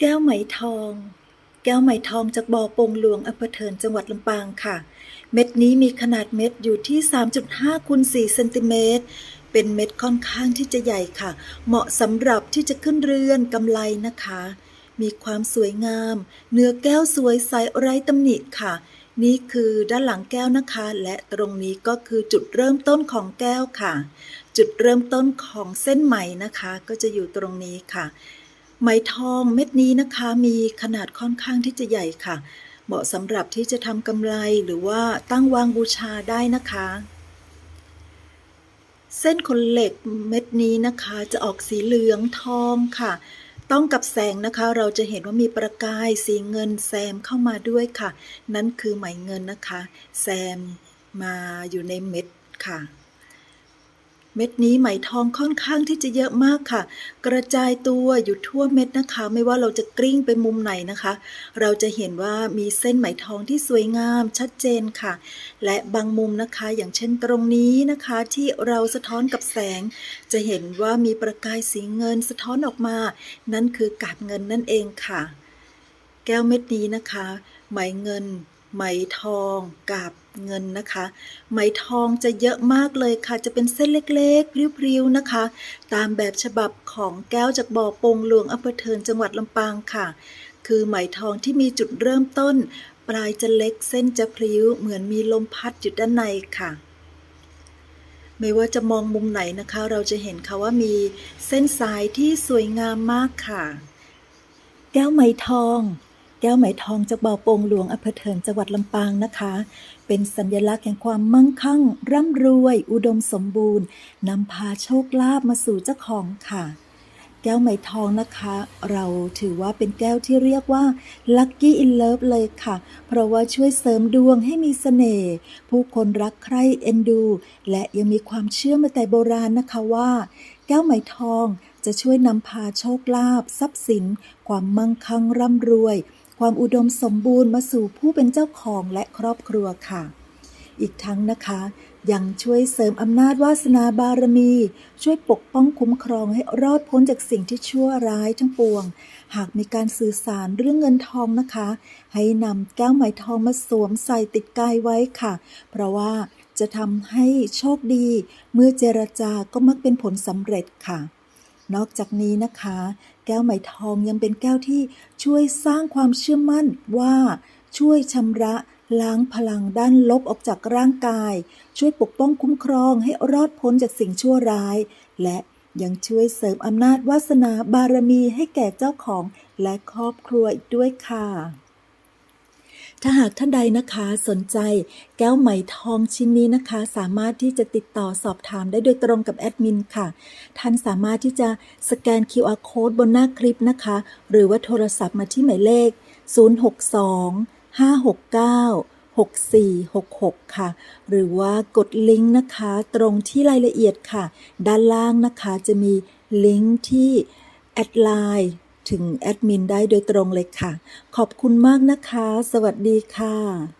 แก้วไหมทอง แก้วไหมทองจากบ่อปงหลวงอำเภอเถินจังหวัดลำปางค่ะ เม็ดนี้มีขนาดเม็ดอยู่ที่ 3.5คูณ4เซนติเมตร เป็นเม็ดค่อนข้างที่จะใหญ่ค่ะ เหมาะสำหรับที่จะขึ้นเรือนกำไรนะคะ มีความสวยงาม เนื้อแก้วสวยใสไร้ตำหนิค่ะ นี่คือด้านหลังแก้วนะคะ และตรงนี้ก็คือจุดเริ่มต้นของแก้วค่ะ จุดเริ่มต้นของเส้นไหมนะคะ ก็จะอยู่ตรงนี้ค่ะ ไหมทองเม็ดนี้นะคะมีขนาดค่อนข้างที่จะใหญ่ค่ะ เหมาะสำหรับที่จะทำกำไรหรือว่าตั้งวางบูชาได้นะคะ เส้นขนเหล็กเม็ดนี้นะคะจะออกสีเหลืองทองค่ะ ต้องกับแสงนะคะเราจะเห็นว่ามีประกายสีเงินแซมเข้ามาด้วยค่ะ นั่นคือไหมเงินนะคะ แซมมาอยู่ในเม็ดค่ะ เม็ดนี้ไหมทองค่อนข้างที่จะเยอะมากค่ะ กระจายตัวอยู่ทั่วเม็ดนะคะ ไม่ว่าเราจะกลิ้งไปมุมไหนนะคะ เราจะเห็นว่ามีเส้นไหมทองที่สวยงามชัดเจนค่ะ และบางมุมนะคะ อย่างเช่นตรงนี้นะคะที่เราสะท้อนกับแสง จะเห็นว่ามีประกายสีเงินสะท้อนออกมา นั่นคือกาบเงินนั่นเองค่ะ แก้วเม็ดนี้นะคะ ไหมเงิน ไหมทองกาบเงินนะคะ ไหมทองจะเยอะมากเลยค่ะ จะเป็นเส้นเล็กๆ พริ้วๆ นะคะ ตามแบบฉบับของแก้วจากบ่อปงหลวงอำเภอเทินจังหวัดลำปางค่ะ คือไหมทองที่มีจุดเริ่มต้น ปลายจะเล็กเส้นจะพริ้ว เหมือนมีลมพัดอยู่ด้านในค่ะ ไม่ว่าจะมองมุมไหนนะคะ เราจะเห็นค่ะว่ามีเส้นสายที่สวยงามมากค่ะ แก้วไหมทอง แก้วไหมทองจากบ่อโป่งหลวงอำเภอเถินจังหวัดลำปางนะคะ เป็นสัญลักษณ์แห่งความมั่งคั่ง ร่ำรวย อุดมสมบูรณ์นำพาโชคลาภมาสู่เจ้าของค่ะ แก้วไหมทองนะคะ เราถือว่าเป็นแก้วที่เรียกว่า Lucky in Love เลยค่ะ เพราะว่าช่วยเสริมดวงให้มีเสน่ห์ผู้คนรักใคร่เอ็นดู และยังมีความเชื่อมาแต่โบราณนะคะว่า แก้วไหมทองจะช่วยนำพาโชคลาภทรัพย์สิน ความมั่งคั่งร่ำรวย ความอุดมสมบูรณ์มาสู่ผู้เป็นเจ้าของและครอบครัวค่ะ อีกทั้งนะคะ ยังช่วยเสริมอำนาจวาสนาบารมี ช่วยปกป้องคุ้มครองให้รอดพ้นจากสิ่งที่ชั่วร้ายทั้งปวง หากมีการสื่อสารเรื่องเงินทองนะคะ ให้นำแก้วไหมทองมาสวมใส่ติดกายไว้ค่ะ เพราะว่าจะทำให้โชคดี เมื่อเจรจาก็มักเป็นผลสำเร็จค่ะ นอกจากนี้นะคะ แก้วไหมทองยังเป็นแก้วที่ช่วยสร้างความเชื่อมั่นว่าช่วยชำระล้างพลังด้านลบออกจากร่างกาย ช่วยปกป้องคุ้มครองให้รอดพ้นจากสิ่งชั่วร้าย และยังช่วยเสริมอำนาจวาสนาบารมีให้แก่เจ้าของและครอบครัวอีกด้วยค่ะ ถ้าหากท่านใดนะคะสนใจแก้วไหมทองชิ้นนี้นะคะ สามารถที่จะติดต่อสอบถามได้โดยตรงกับแอดมินค่ะ ท่านสามารถที่จะสแกน QR Code บนหน้าคลิปนะคะ หรือว่าโทรศัพท์มาที่หมายเลข 062 569 6466 ค่ะ หรือว่ากดลิงก์นะคะ ตรงที่รายละเอียดค่ะ ด้านล่างนะคะจะมีลิงก์ที่แอดไลน์ ถึงแอดมินได้โดยตรงเลยค่ะ ขอบคุณมากนะคะ สวัสดีค่ะ